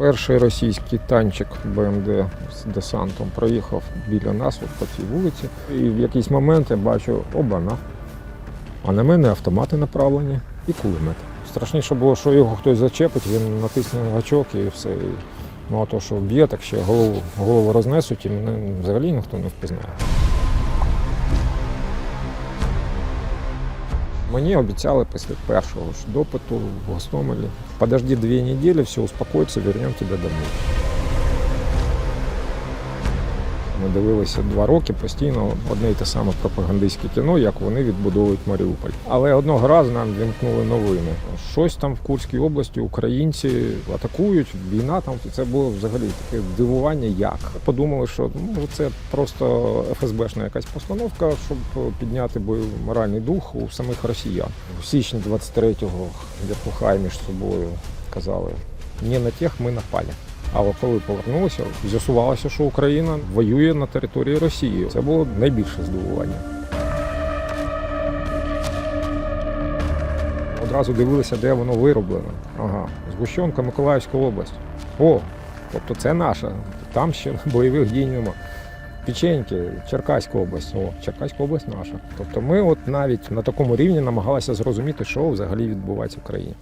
Перший російський танчик БМД з десантом проїхав біля нас от по цій вулиці. І в якийсь момент я бачу обана. А на мене автомати направлені і кулемет. Страшніше було, що його хтось зачепить, він натисне на гачок і все. Ну а то, що б'є, так ще голову, голову рознесуть і мене взагалі ніхто не впізнає. Мені обіцяли після першого ж допиту в Гостомелі. Подожди дві неділі, все успокоїться, вернемо тебе домой. Ми дивилися два роки постійно одне й те саме пропагандистське кіно, як вони відбудовують Маріуполь. Але одного разу нам вімкнули новини. Щось там в Курській області українці атакують, війна там. Це було взагалі таке здивування, як. Подумали, що ну, це просто ФСБшна якась постановка, щоб підняти моральний дух у самих росіян. У січні 23-го Верхухай між собою казали: не на тих ми напали. Але коли повернулися, з'ясувалося, що Україна воює на території Росії. Це було найбільше здивування. Одразу дивилися, де воно вироблено. Ага, Згущенка, Миколаївська область. О, тобто це наша. Там ще бойових дій нема. Печеньки, Черкаська область. О, Черкаська область наша. Тобто ми от навіть на такому рівні намагалися зрозуміти, що взагалі відбувається в країні.